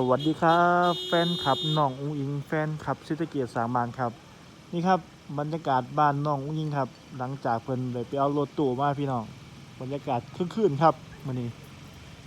สวัสดีครับ แฟนคลับน้องอุ้งอิง แฟนคลับเศรษฐกิจสามานครับ นี่ครับบรรยากาศบ้านน้องอุ้งอิงครับ หลังจากเพิ่นไปเอารถตู้มาพี่น้องบรรยากาศคึกคืนครับมื้อนี้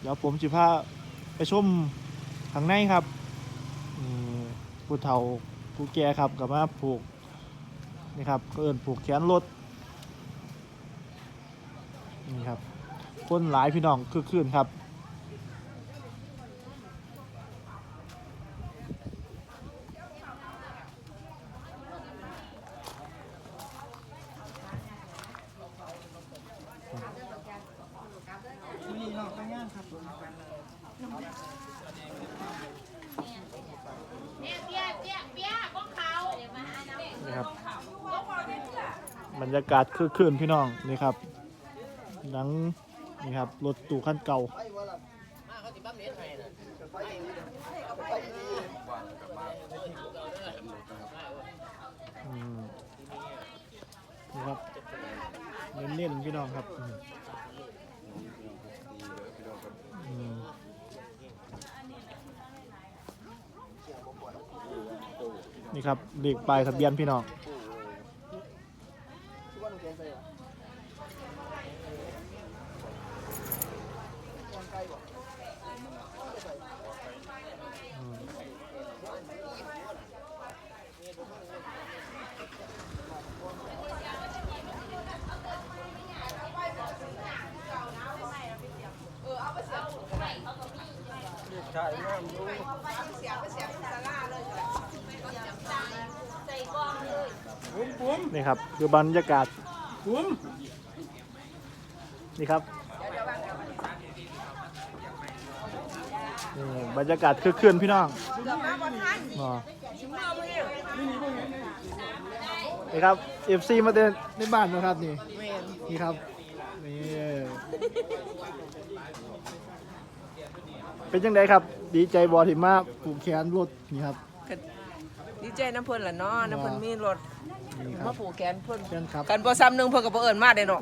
เดี๋ยวผมสิพาไปชมข้างในครับผู้เฒ่าผู้แก่ครับกับมาผูกนี่ครับเอินผูกแขนรถนี่ครับคนหลายพี่น้องคึกคืนครับ เปียกเปียกเปียกเปียกของเขาเดี๋ยวมาหาน้ำนี่ครับ บรรยากาศคือคืนพี่น้องนี่ครับหนังนี่ครับรถตู้คันเก่านี่ครับเน้นๆพี่น้องครับอืมอืม นี่ครับเลขปลายทะเบียนพี่น้องใส่กล้องเลย นี่ครับคือบรรยากาศนี่ครับนี่บรรยากาศคือคืนพี่น้องอ๋อนี่ครับเอฟซีมาเดินในบ้านนะครับนี่นี่ครับนี่เป็นยังไงครับ ดีใจบอที่มาผูกแขนรถนี่ครับก็ดีใจน้ำเพิ่นล่ะเนาะน้ำเพิ่นมีรถ นี่ครัมาบผูกแขนเพิ่นเชิญครับ กันบ่ซ้ำหนึงเพิ่นก็บ่เอิ้นมาได้เนาะ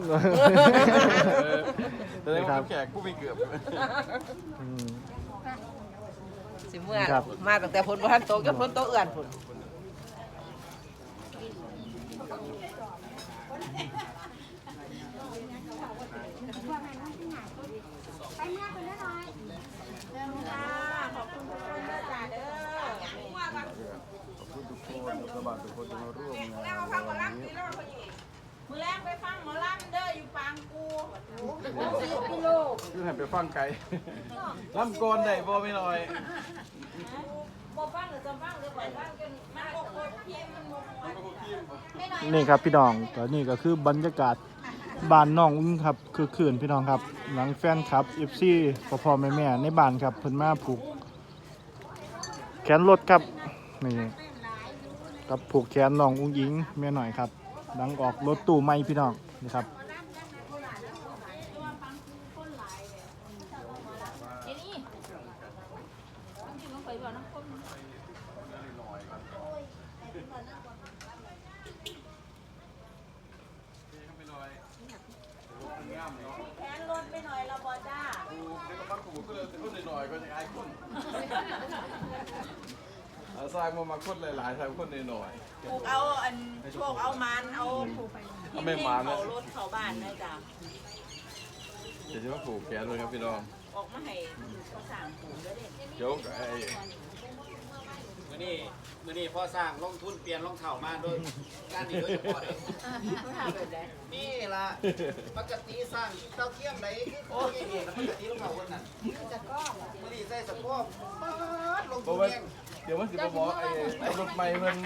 แสดงว่าแขกผู้มีเกือบ อืม สิเมื่อครับ มาตั้งแต่เพิ่นบ่ทันโตกับเพิ่นโตเอื้อนพุ่น ไปเมื่อคนละน้อยเดินค่ะขอบคุณทุกคนด้วยจ้าเด้อ ทุก คนรัฐบาลทุกคนจะมาร่วมงานมือแรกไปฟังหมอลำเด้ออยู่ปางกูคือให้ไปฟังไกลล่ำกรได้บ่ไม่น้อยบ่ฟังหรือจะฟังหรือปล่อยฟังจนมันโกโก้พีมมันโมโหไม่น้อยนี่ครับพี่น้องก็นี่ก็คือบรรยากาศบ้านน้องอุ้งครับคือคืนพี่น้องครับ หลังแฟนครับเอฟซีพ่อพอแม่แม่ในบ้านครับเพิ่นมาผูก แขนรถครับนี่ กับผูกแขนน้องอุ้งยิงแม่หน่อยครับหลังออกรถตู้ใหม่พี่น้องนี่ครับแขนรถไปหน่อยเราบอจ้ากูเป็นกำลังกูก็เลยคนหน่อยก็จะอายคน เอาทรายมามาคนหลายๆทรายคนหน่อยปลูกเอาอันโชคเอามันเอาๆเอาไม่มานะเขารถเขาบ้านนะจ๊ะเดี๋ยวจะมาผูกแขนเลยครับพี่น้อง ออกมาให้เขาสั่งปลูกแล้วเด็กเดี๋ยวไอ้มื่อนี้มื่อนี้พ่อสร้างลงทุนเปลี่ยนรองเท้ามาโดยการนี้โดยเฉพาะเลยนี่ล่ะปกติสร้างเต้าเทียมไหนคือโอ้ยนี่ปกติรองเท้าคนนั้นมื่อนี้ใส่สะโพกป๊าดลงเพทุราะนว่าเอง เดี๋ยวมันสิมาบอกไอ้ไอ้รถใหม่เพิ่น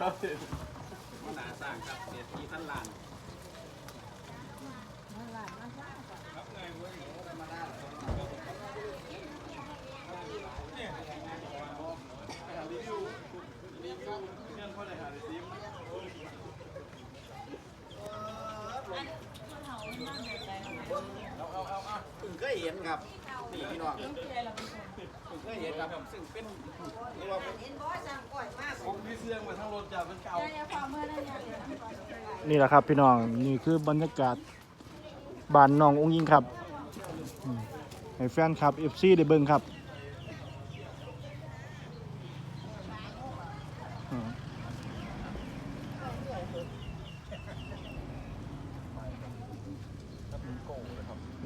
ครับมันหนาสร้างครับเศรษฐีพันล้าน เป็นี่ห็นบอสังก่อยมากมีเสื่งมาทั้งรถจากมันเก่าเนี่ยมือนั่นนี่แหละครับพี่น้องนี่คือบรรยากาศบ้านน้ององยิงครับให้แฟนครับเอฟซีได้เบิ่งครับ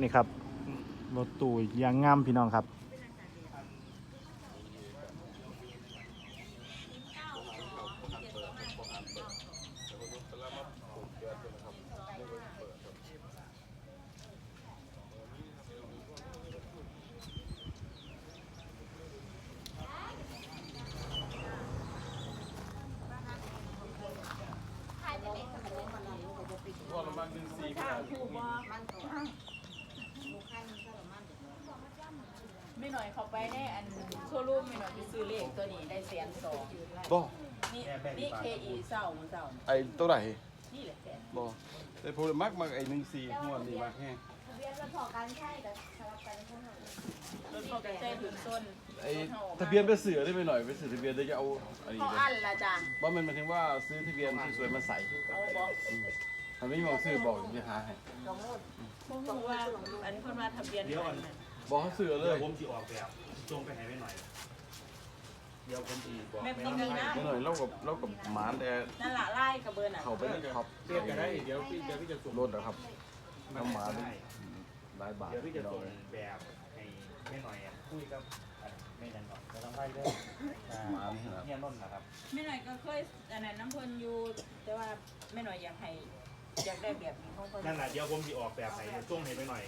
นี่ครับรถตู้ยางงามพี่น้องครับ หน่อยเขาไปแน่อันโชว์รูมไม่หน่อยไปซื้อเลขตัวนี้ได้แสนสองบ่นี่นี่เคอีเศร้ามันเศร้าไอ้ตัวไหนนี่แหละแสนบ่แต่ผมมักมักไอ้หนึ่งสี่หัวนี่มากแห้งรถพอกันใช้ถึงส้นไอ้ทะเบียนไปเสือได้ไปหน่อยไปเสือทะเบียนได้จะเอาอันนี้เขาเลยอันละจ้ะว่ามันหมายถึงว่าซื้อทะเบียนที่สวยมาใส่เอาบอกมันไม่มีบอกซื้อบอกจะหาให้ต้องว่าอันนี้คนว่าทะเบียนอันนั้น บอกเขาซื้อเลเดี๋ยวยผมสิออกแบบจงไปให้ไว้หน่อย เดี๋ยวผมสิบอกแม่ไม่ปีต้องนึงนะไม่หน่อยเล่ากับเล่ากับหมานแต่นั่นละไล่กระเบือนอะเขาไปนี่ครับเรียกกันได้เดี๋ยวพี่เดี๋ยวพี่จะส่งรถนะครับน้ำหมานี่หลายบาทเดี๋ยวพี่จะเราส่งเลยแบบให้ไม่หน่อยอะคุยกับไม่นั่นก่อนจะต้องไล่เด้อหมานี่ครับเนี่ยนนท์นะครับไม่หน่อยก็เคยอันนั้นน้ำเพลินอยู่แต่ว่าไม่หน่อยอยากให้อยากได้แบบนี้ของเพิ่นนั่นแหละเดี๋ยวผมจะออกแบบให้ช่วงให้ไปหน่อย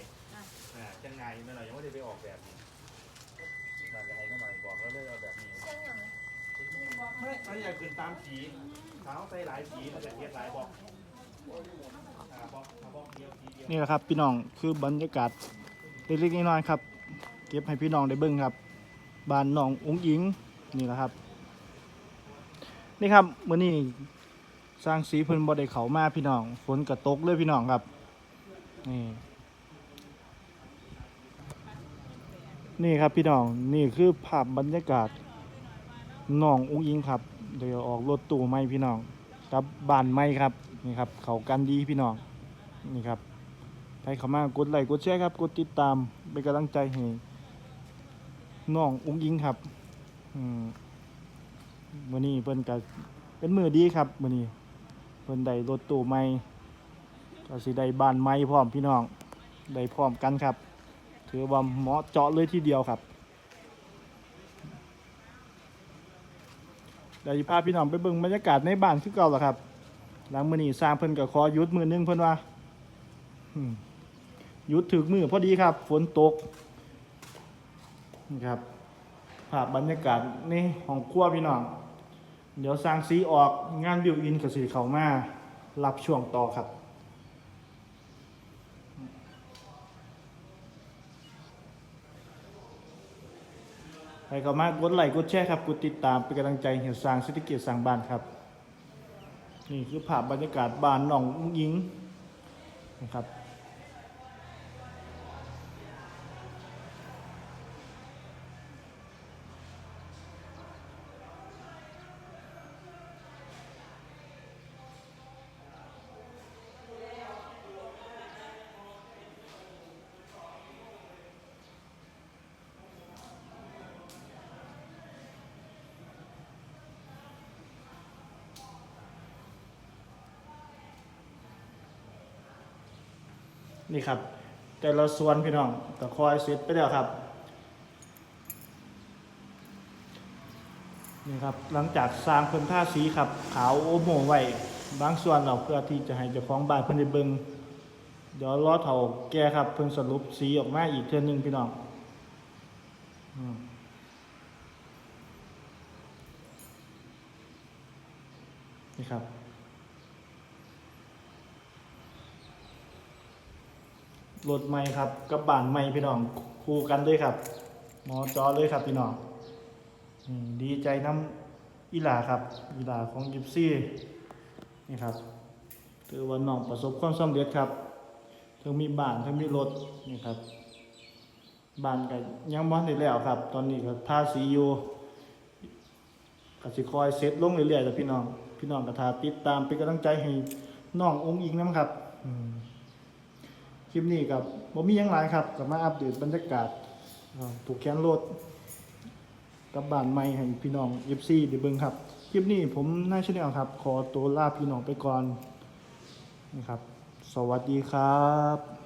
อ่าจังไงไม่หน่อยยังไม่ได้ไปออกแบบนี้นั่นจะให้ก็หน่อยบอกแล้วเลยเอาแบบนี้ไม่ไม่อยากขึ้นตามสีเท้าใส่หลายสีมันจะเทียบหลายบอกอ่าบอกอ่าบอกเดียวสีเดียว นี่แหละครับพี่น้องคือบรรยากาศเล็กๆน้อยๆครับ เก็บให้พี่น้องได้เบิ่งครับบ้านน้องอุ้งอิงนี่แหละครับ นี่ครับมื้อนี้สร้างสีเพิ่นบ่ได้เข้ามาพี่น้องฝนก็ตกเลยพี่น้องครับนี่ นี่ครับพี่น้องนี่คือภาพบรรยากาศน้องอุ้งอิงครับ เดี๋ยวออกรถตู้ใหมพี่น้องกับบ้านใหมครับนี่ครับ เขากันดีพี่น้องนี่ครับใครเข้ามากดไลค์กดแชร์ครับ กดติดตามเป็นกำลังใจให้น้องอุ้งยิงครับอืมวันนี้เพิ่นก็เป็นมือดีครับวันนี้ เพิ่นได้รถตู้ใหม่ก็สิได้บ้านใหม่พร้อมพี่น้องได้พร้อมกันครับ ถือว่าเหมาะเจาะเลยทีเดียวครับเดี๋ยวพาพี่น้องไปเบิ่งบรรยากาศในบ้านคือเก่าแล่ะครับ หลังมื้อนี้สร้างเพิ่นก็ขอหยุดมือหนึงเพิ่นว่าหยุดถึกมือพอดีครับ ฝนตกนี่ครับภาพบรรยากาศในห้องครัวพี่น้อง เดี๋ยวสร้างสีออกงานบิวอินก็สิเขามารับช่วงต่อครับ ใครเข้ามากดไลค์กดแชร์ครับกดติดตามเป็นกำลังใจเห้สร้างเศรษฐกิจสร้างบ้านครับ นี่คือภาพบรรยากาศบ้านหนองยิงนะครับ นี่ครับ แต่ละส่วนพี่น้องก็คอยเสร็จไปแล้วครับนี่ครับหลังจากสร้างพิ่นท่าสีครับ ขาวโอโมไว้บางส่วนเราเพื่อที่จะให้เจ้าของบ้านเพิ่นได้เบิ่งเดี๋ยวรอเท่าแก่ครับ เพิ่นสรุปสีออกมาอีกเทื่อนึงพี่น้องนี่ครับ รถใหม่ครับกับบานใหม่พี่น้องคู่กันเลยครับหมอจอเลยครับพี่น้องดีใจน้ำอีหลาครับอีหลาของยิปซี่นี่ครับถือว่าน้องประสบความสำเร็จครับทั้งมีบ้านทั้งมีรถนี่ครับบ้านก็ยังบ่ทันได้แล้วครับ ตอนนี้ก็ทาสีอยู่ก็สิคอยเซ็ตลงเรื่อยๆแต่พี่น้อง พี่น้องก็ทาติดตามเป็นกำลังใจให้น้ององค์อิงน้ำครับ อืม ลิปนี้กับบ่มีอยังหลายครับกับมาอัปเดตบรรยากาศถูกแคนรถกับบ้านใหม่ให้พี่น้อง FC ได้เบิ่งครับ คลิปนี้ผมนาชาแนลครับ ขอตัวลาพี่น้องไปก่อนนี่ครับ สวัสดีครับ